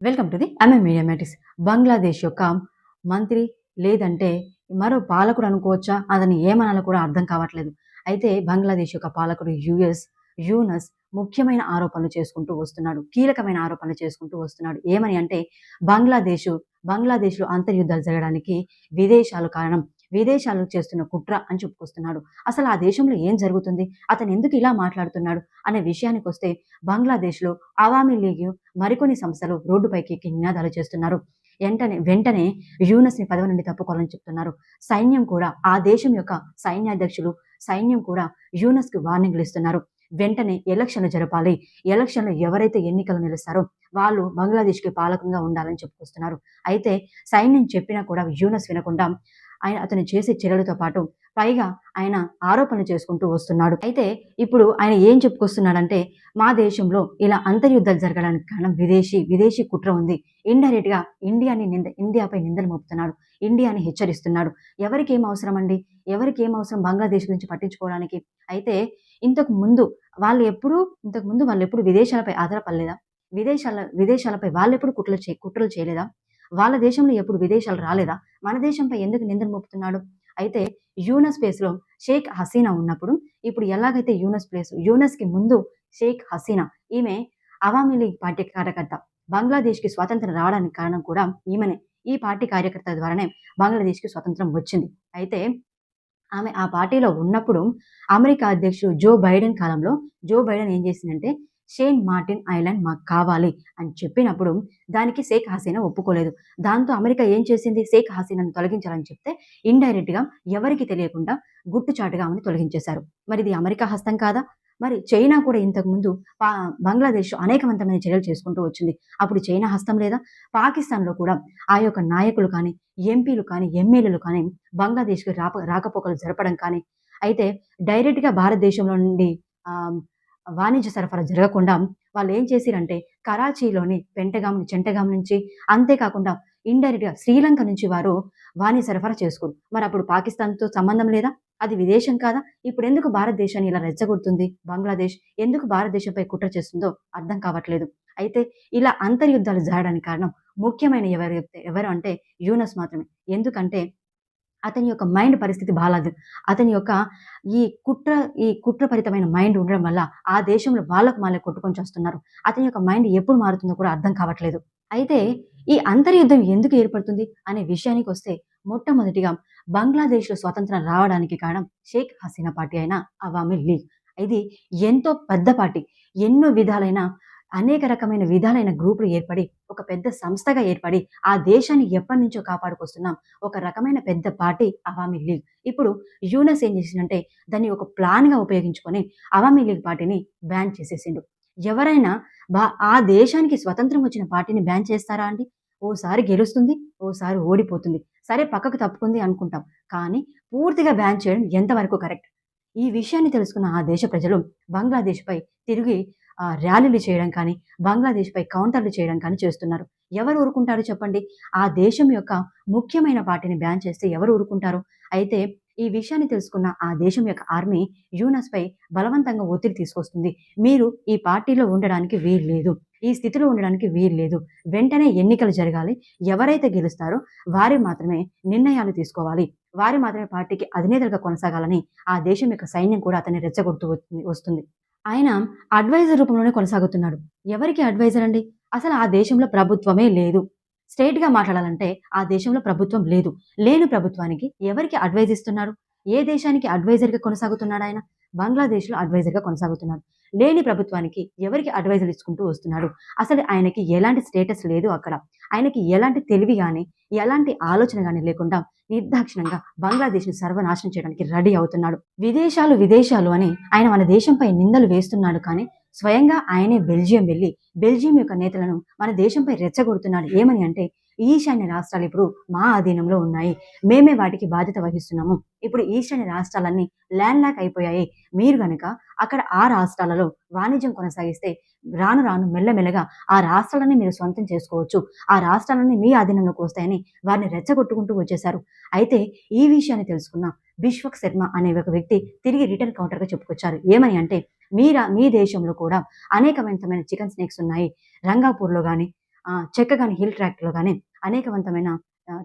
Welcome to the M A media మ్యాటిక్స్ Bangladesh యొక్క మంత్రి లేదంటే మరో పాలకుడు అనుకోవచ్చా? అతని ఏమనాలో కూడా అర్థం కావట్లేదు. అయితే బంగ్లాదేశ్ యొక్క పాలకుడు యుఎస్ యూనస్ ముఖ్యమైన ఆరోపణలు చేసుకుంటూ వస్తున్నాడు. కీలకమైన ఆరోపణలు చేసుకుంటూ వస్తున్నాడు. ఏమని అంటే బంగ్లాదేశ్ బంగ్లాదేశ్లో అంతర్యుద్ధాలు జరగడానికి విదేశాలు కారణం విదేశాలు చేస్తున్న కుట్ర అని చెప్పుకొస్తున్నాడు. అసలు ఆ దేశంలో ఏం జరుగుతుంది? అతను ఎందుకు ఇలా మాట్లాడుతున్నాడు? అనే విషయానికి వస్తే బంగ్లాదేశ్లో అవామీ లీగ్ మరికొన్ని సంస్థలు రోడ్డుపైకి ఎక్కి నినాదాలు చేస్తున్నారు. వెంటనే వెంటనే యూనస్ని పదవి నుండి తప్పుకోవాలని చెప్తున్నారు. సైన్యం కూడా ఆ దేశం యొక్క సైన్యాధ్యక్షులు సైన్యం కూడా యూనస్కి వార్నింగ్లు ఇస్తున్నారు. వెంటనే ఎలక్షన్లు జరపాలి. ఎలక్షన్లు ఎవరైతే ఎన్నికలు నిలుస్తారో వాళ్ళు బంగ్లాదేశ్కి పాలకంగా ఉండాలని చెప్పుకొస్తున్నారు. అయితే సైన్యం చెప్పినా కూడా యూనస్ వినకుండా ఆయన అతను చేసే చర్యలతో పాటు పైగా ఆయన ఆరోపణలు చేసుకుంటూ వస్తున్నాడు. అయితే ఇప్పుడు ఆయన ఏం చెప్పుకొస్తున్నాడంటే మా దేశంలో ఇలా అంతర్యుద్ధాలు జరగడానికి కారణం విదేశీ విదేశీ కుట్ర ఉంది. ఇండైరెక్ట్గా ఇండియాని నింద ఇండియాపై నిందలు మోపుతున్నాడు. ఇండియాని హెచ్చరిస్తున్నాడు. ఎవరికి ఏం అవసరం అండి? ఎవరికి ఏం అవసరం బంగ్లాదేశ్ గురించి పట్టించుకోవడానికి? అయితే ఇంతకు ముందు వాళ్ళు ఎప్పుడు ఇంతకు ముందు వాళ్ళు ఎప్పుడు విదేశాలపై ఆధారపడలేదా? విదేశాల విదేశాలపై వాళ్ళు ఎప్పుడు కుట్రలు చే కుట్రలు చేయలేదా? వాళ్ళ దేశంలో ఎప్పుడు విదేశాలు రాలేదా? మన దేశంపై ఎందుకు నిందలు మోపుతున్నాడు? అయితే యూనస్ ప్లేస్లో షేక్ హసీనా ఉన్నప్పుడు ఇప్పుడు ఎలాగైతే యూనస్ ప్లేస్ యూనస్కి ముందు షేక్ హసీనా ఈమె అవామీ లీగ్ పార్టీ కార్యకర్త బంగ్లాదేశ్కి స్వాతంత్రం రావడానికి కారణం కూడా ఈమెనే. ఈ పార్టీ కార్యకర్త ద్వారానే బంగ్లాదేశ్కి స్వతంత్రం వచ్చింది. అయితే ఆమె ఆ పార్టీలో ఉన్నప్పుడు అమెరికా అధ్యక్షుడు జో బైడెన్ కాలంలో జో బైడెన్ ఏం చేసిందంటే షేన్ మార్టిన్ ఐలాండ్ మాకు కావాలి అని చెప్పినప్పుడు దానికి షేక్ హసీనా ఒప్పుకోలేదు. దాంతో అమెరికా ఏం చేసింది? షేక్ హసీనాను తొలగించాలని చెప్తే ఇండైరెక్ట్గా ఎవరికి తెలియకుండా గుట్టుచాటుగా ఆమెను తొలగించేశారు. మరి ఇది అమెరికా హస్తం కాదా? మరి చైనా కూడా ఇంతకు ముందు బంగ్లాదేశ్ అనేకవంతమైన చర్యలు చేసుకుంటూ వచ్చింది. అప్పుడు చైనా హస్తం లేదా? పాకిస్తాన్లో కూడా ఆ యొక్క నాయకులు కానీ ఎంపీలు కానీ ఎమ్మెల్యేలు కానీ బంగ్లాదేశ్కి రాప రాకపోకలు జరపడం కానీ అయితే డైరెక్ట్గా భారతదేశంలో నుండి వాణిజ్య సరఫరా జరగకుండా వాళ్ళు ఏం చేసిరంటే కరాచీలోని పెంటగాం చెంటగాం నుంచి అంతేకాకుండా ఇండైరెక్ట్గా శ్రీలంక నుంచి వారు వాణి సరఫరా చేసుకోరు. మరి అప్పుడు పాకిస్తాన్తో సంబంధం లేదా? అది విదేశం కాదా? ఇప్పుడు ఎందుకు భారతదేశాన్ని ఇలా రెచ్చగొడుతుంది? బంగ్లాదేశ్ ఎందుకు భారతదేశంపై కుట్ర చేస్తుందో అర్థం కావట్లేదు. అయితే ఇలా అంతర్యుద్ధాలు జరగడానికి కారణం ముఖ్యమైన ఎవరు ఎవరు అంటే యూనస్ మాత్రమే. ఎందుకంటే అతని యొక్క మైండ్ పరిస్థితి బాగాలేదు. అతని యొక్క ఈ కుట్ర ఈ కుట్రపరితమైన మైండ్ ఉండడం వల్ల ఆ దేశంలో వాళ్ళకు మాలే కొట్టుకొని వస్తున్నారు అతని యొక్క మైండ్ ఎప్పుడు మారుతుందో కూడా అర్థం కావట్లేదు. అయితే ఈ అంతర్యుద్ధం ఎందుకు ఏర్పడుతుంది అనే విషయానికి వస్తే మొట్టమొదటిగా బంగ్లాదేశ్లో స్వతంత్రం రావడానికి కారణం షేక్ హసీనా పార్టీ అయిన అవామీ లీగ్. ఇది ఎంతో పెద్ద పార్టీ. ఎన్నో విధాలైన అనేక రకమైన విధాలైన గ్రూపులు ఏర్పడి ఒక పెద్ద సంస్థగా ఏర్పడి ఆ దేశాన్ని ఎప్పటి నుంచో కాపాడుకొస్తున్నాం. ఒక రకమైన పెద్ద పార్టీ అవామీ లీగ్. ఇప్పుడు యూనస్ ఏం చేసిందంటే దాన్ని ఒక ప్లాన్గా ఉపయోగించుకొని అవామీ లీగ్ పార్టీని బ్యాన్ చేసేసిండు. ఎవరైనా బా ఆ దేశానికి స్వతంత్రం వచ్చిన పార్టీని బ్యాన్ చేస్తారా అండి? ఓసారి గెలుస్తుంది ఓసారి ఓడిపోతుంది. సరే పక్కకు తప్పుకుంది అనుకుంటాం. కానీ పూర్తిగా బ్యాన్ చేయడం ఎంతవరకు కరెక్ట్? ఈ విషయాన్ని తెలుసుకున్న ఆ దేశ ప్రజలు బంగ్లాదేశ్పై తిరిగి ర్యాలీలు చేయడం కానీ బంగ్లాదేశ్పై కౌంటర్లు చేయడం కానీ చేస్తున్నారు. ఎవరు ఊరుకుంటారు చెప్పండి? ఆ దేశం యొక్క ముఖ్యమైన పార్టీని బ్యాన్ చేస్తే ఎవరు ఊరుకుంటారు? అయితే ఈ విషయాన్ని తెలుసుకున్న ఆ దేశం యొక్క ఆర్మీ యూనస్పై బలవంతంగా ఒత్తిడి తీసుకొస్తుంది. మీరు ఈ పార్టీలో ఉండడానికి వీలు లేదు ఈ స్థితిలో ఉండడానికి వీలు లేదు వెంటనే ఎన్నికలు జరగాలి. ఎవరైతే గెలుస్తారో వారి మాత్రమే నిర్ణయాలు తీసుకోవాలి. వారి మాత్రమే పార్టీకి అధినేతలుగా కొనసాగాలని ఆ దేశం యొక్క సైన్యం కూడా అతన్ని రెచ్చగొడుతూ వస్తుంది. ఆయన అడ్వైజర్ రూపంలోనే కొనసాగుతున్నాడు. ఎవరికి అడ్వైజర్ అండి? అసలు ఆ దేశంలో ప్రభుత్వమే లేదు. స్ట్రైట్గా మాట్లాడాలంటే ఆ దేశంలో ప్రభుత్వం లేదు. లేని ప్రభుత్వానికి ఎవరికి అడ్వైజ్ ఇస్తున్నారు? ఏ దేశానికి అడ్వైజర్గా కొనసాగుతున్నాడు ఆయన? బంగ్లాదేశ్లో అడ్వైజర్గా కొనసాగుతున్నాడు. లేని ప్రభుత్వానికి ఎవరికి అడ్వైజర్ ఇచ్చుకుంటూ వస్తున్నాడు? అసలు ఆయనకి ఎలాంటి స్టేటస్ లేదు అక్కడ. ఆయనకి ఎలాంటి తెలివి కానీ ఎలాంటి ఆలోచన కానీ లేకుండా నిర్దాక్షిణంగా బంగ్లాదేశ్ని సర్వనాశనం చేయడానికి రెడీ అవుతున్నాడు. విదేశాలు విదేశాలు అని ఆయన మన దేశంపై నిందలు వేస్తున్నాడు కానీ స్వయంగా ఆయనే బెల్జియం వెళ్ళి బెల్జియం యొక్క నేతలను మన దేశంపై రెచ్చగొడుతున్నాడు. ఏమని అంటే ఈశాన్య రాష్ట్రాలు ఇప్పుడు మా అధీనంలో ఉన్నాయి. మేమే వాటికి బాధ్యత వహిస్తున్నాము. ఇప్పుడు ఈశాన్య రాష్ట్రాలన్నీ ల్యాండ్ లాక్ అయిపోయాయి. మీరు గనక అక్కడ ఆ రాష్ట్రాలలో వాణిజ్యం కొనసాగిస్తే రాను రాను మెల్లమెల్లగా ఆ రాష్ట్రాలని మీరు సొంతం చేసుకోవచ్చు. ఆ రాష్ట్రాలన్నీ మీ ఆధీనంలోకి వస్తాయని వారిని రెచ్చగొట్టుకుంటూ వచ్చేశారు. అయితే ఈ విషయాన్ని తెలుసుకున్న బిశ్వక్ శర్మ అనే ఒక వ్యక్తి తిరిగి రిటర్న్ కౌంటర్గా చెప్పుకొచ్చారు. ఏమని అంటే మీరా మీ దేశంలో కూడా అనేకవంతమైన చికెన్ స్నేక్స్ ఉన్నాయి. రంగాపూర్లో కానీ చెక్క కానీ హిల్ ట్రాక్‌లో కానీ అనేకవంతమైన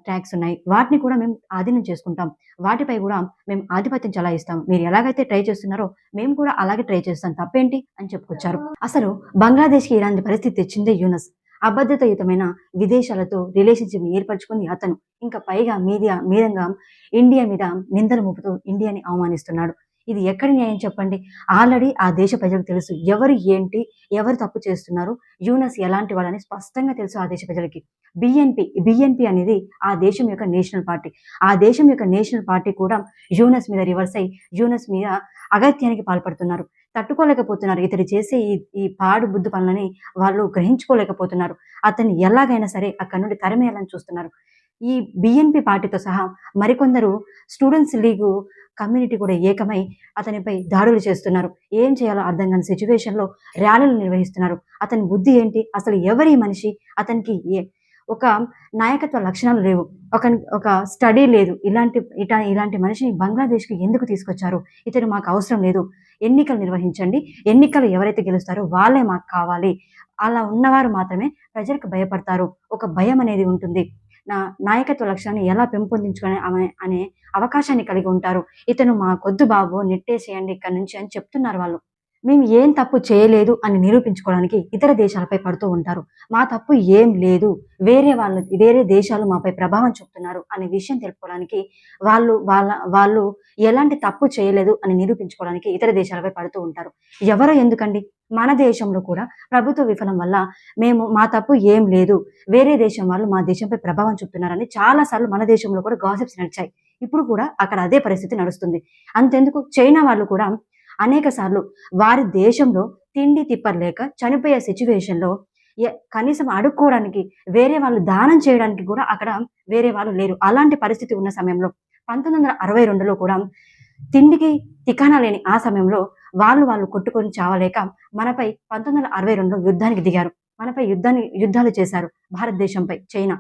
ట్రాక్స్ ఉన్నాయి. వాటిని కూడా మేము ఆధీనం చేసుకుంటాం. వాటిపై కూడా మేము ఆధిపత్యం చలాయిస్తాం మీరు ఎలాగైతే ట్రై చేస్తున్నారో మేము కూడా అలాగే ట్రై చేస్తాం. తప్పేంటి? అని చెప్పుకొచ్చారు. అసలు బంగ్లాదేశ్‌కి ఇలాంటి పరిస్థితి తెచ్చిందే యూనస్. అబద్ధతయుతమైన విదేశాలతో రిలేషన్షిప్ ఏర్పరచుకుంది అతను. ఇంకా పైగా మీడియా మీదంగా ఇండియా మీద నిందలు మోపుతూ ఇండియాని అవమానిస్తున్నాడు. ఇది ఎక్కడ న్యాయం చెప్పండి? ఆల్రెడీ ఆ దేశ ప్రజలకు తెలుసు. ఎవరు ఏంటి? ఎవరు తప్పు చేస్తున్నారు? యూనస్ ఎలాంటి వాడని స్పష్టంగా తెలుసు ఆ దేశ ప్రజలకి. బిఎన్పి బీఎన్‌పీ అనేది ఆ దేశం యొక్క నేషనల్ పార్టీ. ఆ దేశం యొక్క నేషనల్ పార్టీ కూడా యూనస్ మీద రివర్స్ అయ్యి, యూనస్ మీద అగత్యానికి పాల్పడుతున్నారు. తట్టుకోలేకపోతున్నారు. ఇతడు చేసే ఈ ఈ పాడు బుద్ధి పనులని వాళ్ళు గ్రహించుకోలేకపోతున్నారు. అతన్ని ఎలాగైనా సరే అక్కడి నుండి తరిమేయాలని చూస్తున్నారు. ఈ బీఎన్‌పీ పార్టీతో సహా మరికొందరు స్టూడెంట్స్ లీగు కమ్యూనిటీ కూడా ఏకమై అతనిపై దాడులు చేస్తున్నారు. ఏం చేయాలో అర్థం కాని సిచ్యువేషన్లో ర్యాలీలు నిర్వహిస్తున్నారు. అతని బుద్ధి ఏంటి? అసలు ఎవరి మనిషి? అతనికి ఏ ఒక నాయకత్వ లక్షణాలు లేవు. ఒక ఒక స్టడీ లేదు. ఇలాంటి ఇటా ఇలాంటి మనిషిని బంగ్లాదేశ్‌కి ఎందుకు తీసుకొచ్చారు? ఇతను మాకు అవసరం లేదు. ఎన్నికలు నిర్వహించండి. ఎన్నికలు ఎవరైతే గెలుస్తారో వాళ్ళే మాకు కావాలి. అలా ఉన్నవారు మాత్రమే ప్రజలకు భయపడతారు. ఒక భయం అనేది ఉంటుంది. నా నాయకత్వ లక్ష్యాన్ని ఎలా పెంపొందించుకునే అనే అవకాశాన్ని కలిగి ఉంటారు. ఇతను మా కొద్దు బాబు నెట్టేసేయండి ఇక్కడి నుంచి అని చెప్తున్నారు వాళ్ళు. మేము ఏం తప్పు చేయలేదు అని నిరూపించుకోవడానికి ఇతర దేశాలపై పడుతూ ఉంటారు. మా తప్పు ఏం లేదు. వేరే వాళ్ళ వేరే దేశాలు మాపై ప్రభావం చూపుతున్నారు అనే విషయం తెలుపుకోవడానికి వాళ్ళు వాళ్ళ వాళ్ళు ఎలాంటి తప్పు చేయలేదు అని నిరూపించుకోవడానికి ఇతర దేశాలపై పడుతూ ఉంటారు. ఎవరో ఎందుకండి? మన దేశంలో కూడా ప్రభుత్వ విఫలం వల్ల మేము మా తప్పు ఏం లేదు. వేరే దేశం వాళ్ళు మా దేశంపై ప్రభావం చూపుతున్నారని చాలాసార్లు మన దేశంలో కూడా గాసిప్స్ నడిచాయి. ఇప్పుడు కూడా అక్కడ అదే పరిస్థితి నడుస్తుంది. అంతెందుకు చైనా వాళ్ళు కూడా అనేక సార్లు వారి దేశంలో తిండి తిప్పర్లేక చనిపోయే సిచ్యువేషన్లో కనీసం అడుక్కోవడానికి వేరే వాళ్ళు దానం చేయడానికి కూడా అక్కడ వేరే వాళ్ళు లేరు. అలాంటి పరిస్థితి ఉన్న సమయంలో 1962లో కూడా తిండికి తికానా లేని ఆ సమయంలో వాళ్ళు వాళ్ళు కొట్టుకొని చావలేక మనపై 1962లో యుద్ధానికి దిగారు. మనపై యుద్ధాన్ని యుద్ధాలు చేశారు భారతదేశంపై చైనా.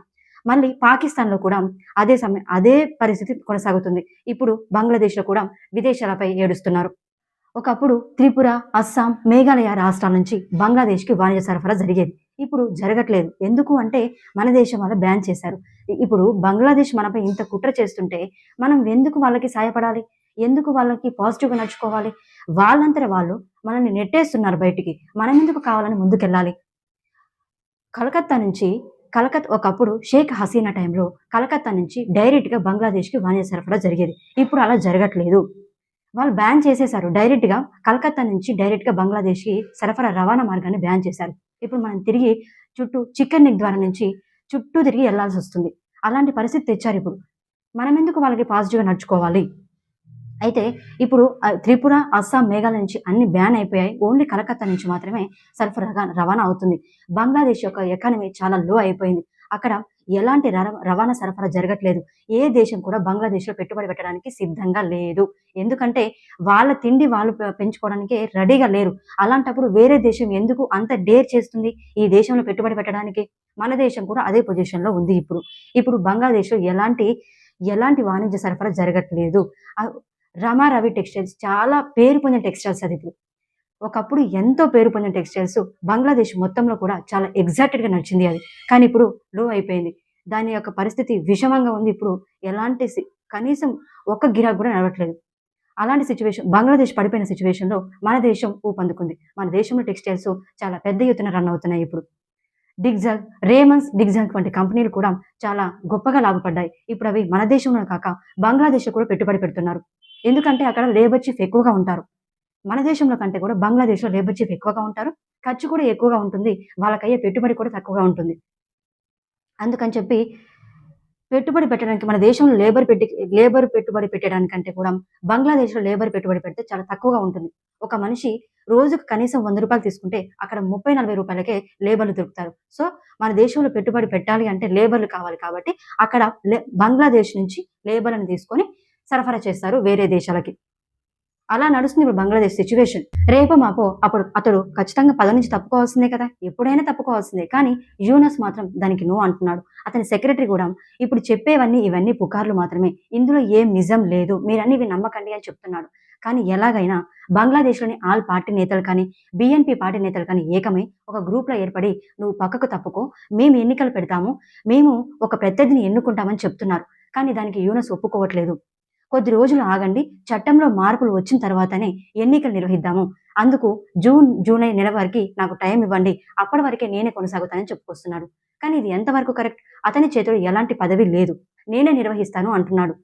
మళ్ళీ పాకిస్తాన్‌లో కూడా అదే సమయం అదే పరిస్థితి కొనసాగుతుంది. ఇప్పుడు బంగ్లాదేశ్‌లో కూడా విదేశాలపై ఏడుస్తున్నారు. ఒకప్పుడు త్రిపుర, అస్సాం, మేఘాలయ రాష్ట్రాల నుంచి బంగ్లాదేశ్‌కి వాణిజ్య సరఫరా జరిగేది. ఇప్పుడు జరగట్లేదు. ఎందుకు అంటే మన దేశం వాళ్ళు బ్యాన్ చేశారు. ఇప్పుడు బంగ్లాదేశ్ మనపై ఇంత కుట్ర చేస్తుంటే మనం ఎందుకు వాళ్ళకి సాయపడాలి? ఎందుకు వాళ్ళకి పాజిటివ్‌గా నడుచుకోవాలి? వాళ్ళంతట వాళ్ళు మనల్ని నెట్టేస్తున్నారు బయటికి. మనం ఎందుకు కావాలని ముందుకెళ్ళాలి? కలకత్తా నుంచి కలకత్ ఒకప్పుడు షేక్ హసీనా టైంలో కలకత్తా నుంచి డైరెక్ట్‌గా బంగ్లాదేశ్‌కి వాణిజ్య సరఫరా జరిగేది. ఇప్పుడు అలా జరగట్లేదు. వాళ్ళు బ్యాన్ చేసేశారు. డైరెక్ట్‌గా కలకత్తా నుంచి డైరెక్ట్‌గా బంగ్లాదేశ్‌కి సరఫరా రవాణా మార్గాన్ని బ్యాన్ చేశారు. ఇప్పుడు మనం తిరిగి చుట్టూ చికెన్ నెక్ ద్వారా నుంచి చుట్టూ తిరిగి ఎళ్ళాల్సొస్తుంది. అలాంటి పరిస్థితి తెచ్చారుకు మనం ఎందుకు వాళ్ళకి పాజిటివ్‌గా నడుచుకోవాలి? అయితే ఇప్పుడు త్రిపుర, అస్సాం, మేఘాలయ నుంచి అన్ని బ్యాన్ అయిపోయాయి. ఓన్లీ కలకత్తా నుంచి మాత్రమే సరఫరాగా రవాణా అవుతుంది. బంగ్లాదేశ్ యొక్క ఎకానమీ చాలా లో అయిపోయింది. అక్కడ ఎలాంటి రవాణా సరఫరా జరగట్లేదు. ఏ దేశం కూడా బంగ్లాదేశ్‌లో పెట్టుబడి పెట్టడానికి సిద్ధంగా లేదు. ఎందుకంటే వాళ్ళ తిండి వాళ్ళు పెంచుకోవడానికి రెడీగా లేరు. అలాంటప్పుడు వేరే దేశం ఎందుకు అంత డేర్ చేస్తుంది ఈ దేశంలో పెట్టుబడి పెట్టడానికి? మన దేశం కూడా అదే పొజిషన్‌లో ఉంది ఇప్పుడు. ఇప్పుడు బంగ్లాదేశ్‌లో ఎలాంటి ఎలాంటి వాణిజ్య సరఫరా జరగట్లేదు. రమా రవి టెక్స్‌టైల్స్ చాలా పేరు పొందిన టెక్స్‌టైల్స్ అది ఇప్పుడు ఒకప్పుడు ఎంతో పేరు పొందిన టెక్స్‌టైల్స్ బంగ్లాదేశ్ మొత్తంలో కూడా చాలా ఎగ్జాక్టెడ్గా నడిచింది అది. కానీ ఇప్పుడు లో అయిపోయింది. దాని యొక్క పరిస్థితి విషమంగా ఉంది ఇప్పుడు. ఎలాంటి కనీసం ఒక్క గిరాక్ కూడా నడవట్లేదు. అలాంటి సిచ్యువేషన్ బంగ్లాదేశ్ పడిపోయిన సిచ్యువేషన్లో మన దేశం ఊపందుకుంది. మన దేశంలో టెక్స్‌టైల్స్ చాలా పెద్ద ఎత్తున రన్ అవుతున్నాయి ఇప్పుడు. డిగ్జాగ్ రేమన్స్ డిగ్జాగ్ వంటి కంపెనీలు కూడా చాలా గొప్పగా లాభపడ్డాయి. ఇప్పుడు అవి మన దేశంలోనే కాక బంగ్లాదేశ్ కూడా పెట్టుబడి పెడుతున్నారు. ఎందుకంటే అక్కడ లేబర్ చీఫ్ ఎక్కువగా ఉంటారు. మన దేశంలో కంటే కూడా బంగ్లాదేశ్‌లో లేబర్ చీఫ్ ఎక్కువగా ఉంటారు. ఖర్చు కూడా ఎక్కువగా ఉంటుంది. వాళ్ళకయ్యే పెట్టుబడి కూడా తక్కువగా ఉంటుంది. అందుకని చెప్పి పెట్టుబడి పెట్టడానికి మన దేశంలో లేబర్ పెట్టి లేబర్ పెట్టుబడి పెట్టడానికంటే కూడా బంగ్లాదేశ్‌లో లేబర్ పెట్టుబడి పెడితే చాలా తక్కువగా ఉంటుంది. ఒక మనిషి రోజుకు కనీసం వంద రూపాయలు తీసుకుంటే అక్కడ 30, 40 లేబర్‌లు దొరుకుతారు. సో, మన దేశంలో పెట్టుబడి పెట్టాలి అంటే లేబర్‌లు కావాలి కాబట్టి అక్కడ లే బంగ్లాదేశ్ నుంచి లేబర్‌లను తీసుకొని సరఫరా చేస్తారు వేరే దేశాలకి. అలా నడుస్తుంది ఇప్పుడు బంగ్లాదేశ్ సిచ్యువేషన్ రేపు మాపో అప్పుడు అతడు ఖచ్చితంగా పదవి నుంచి తప్పుకోవాల్సిందే కదా! ఎప్పుడైనా తప్పుకోవాల్సిందే. కానీ యూనస్ మాత్రం దానికి నో అంటున్నాడు. అతని సెక్రటరీ కూడా ఇప్పుడు చెప్పేవన్నీ ఇవన్నీ పుకార్లు మాత్రమే. ఇందులో ఏం నిజం లేదు. మీరన్నీ ఇవి నమ్మకండి అని చెప్తున్నాడు. కానీ ఎలాగైనా బంగ్లాదేశ్లోని ఆల్ పార్టీ నేతలు కానీ బీఎన్పీ పార్టీ నేతలు కానీ ఏకమై ఒక గ్రూప్లో ఏర్పడి నువ్వు పక్కకు తప్పుకో మేము ఎన్నికలు పెడతాము మేము ఒక ప్రత్యర్థిని ఎన్నుకుంటామని చెప్తున్నారు కానీ దానికి యూనస్ ఒప్పుకోవట్లేదు కొద్ది రోజులు ఆగండి చట్టంలో మార్పులు వచ్చిన తర్వాతనే ఎన్నికలు నిర్వహిద్దాము. అందుకు జూన్ జూలై నెల వరకు నాకు టైం ఇవ్వండి. అప్పటి వరకే నేనే కొనసాగుతానని చెప్పుకొస్తున్నాడు. కానీ ఇది ఎంతవరకు కరెక్ట్? అతని చేతిలో ఎలాంటి పదవి లేదు. నేనే నిర్వహిస్తాను అంటున్నాడు.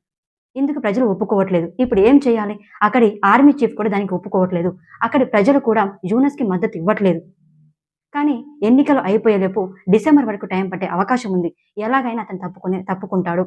ఇందుకు ప్రజలు ఒప్పుకోవట్లేదు. ఇప్పుడు ఏం చేయాలి? అక్కడి ఆర్మీ చీఫ్ కూడా దానికి ఒప్పుకోవట్లేదు. అక్కడి ప్రజలు కూడా యూనస్కి మద్దతు ఇవ్వట్లేదు. కానీ ఎన్నికలు అయిపోయేలోపు డిసెంబర్ వరకు టైం పట్టే అవకాశం ఉంది. ఎలాగైనా అతను తప్పుకునే తప్పుకుంటాడు.